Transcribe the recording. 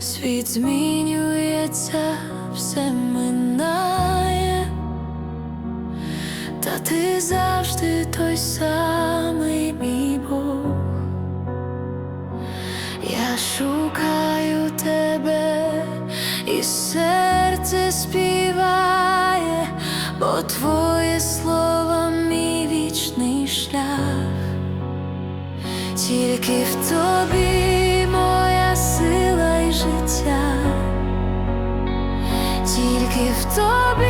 Світ змінюється, все минає, та ти завжди той самий мій Бог. Я шукаю тебе, і серце співає, бо твоє слово мій вічний шлях. Тільки в тобі в тобі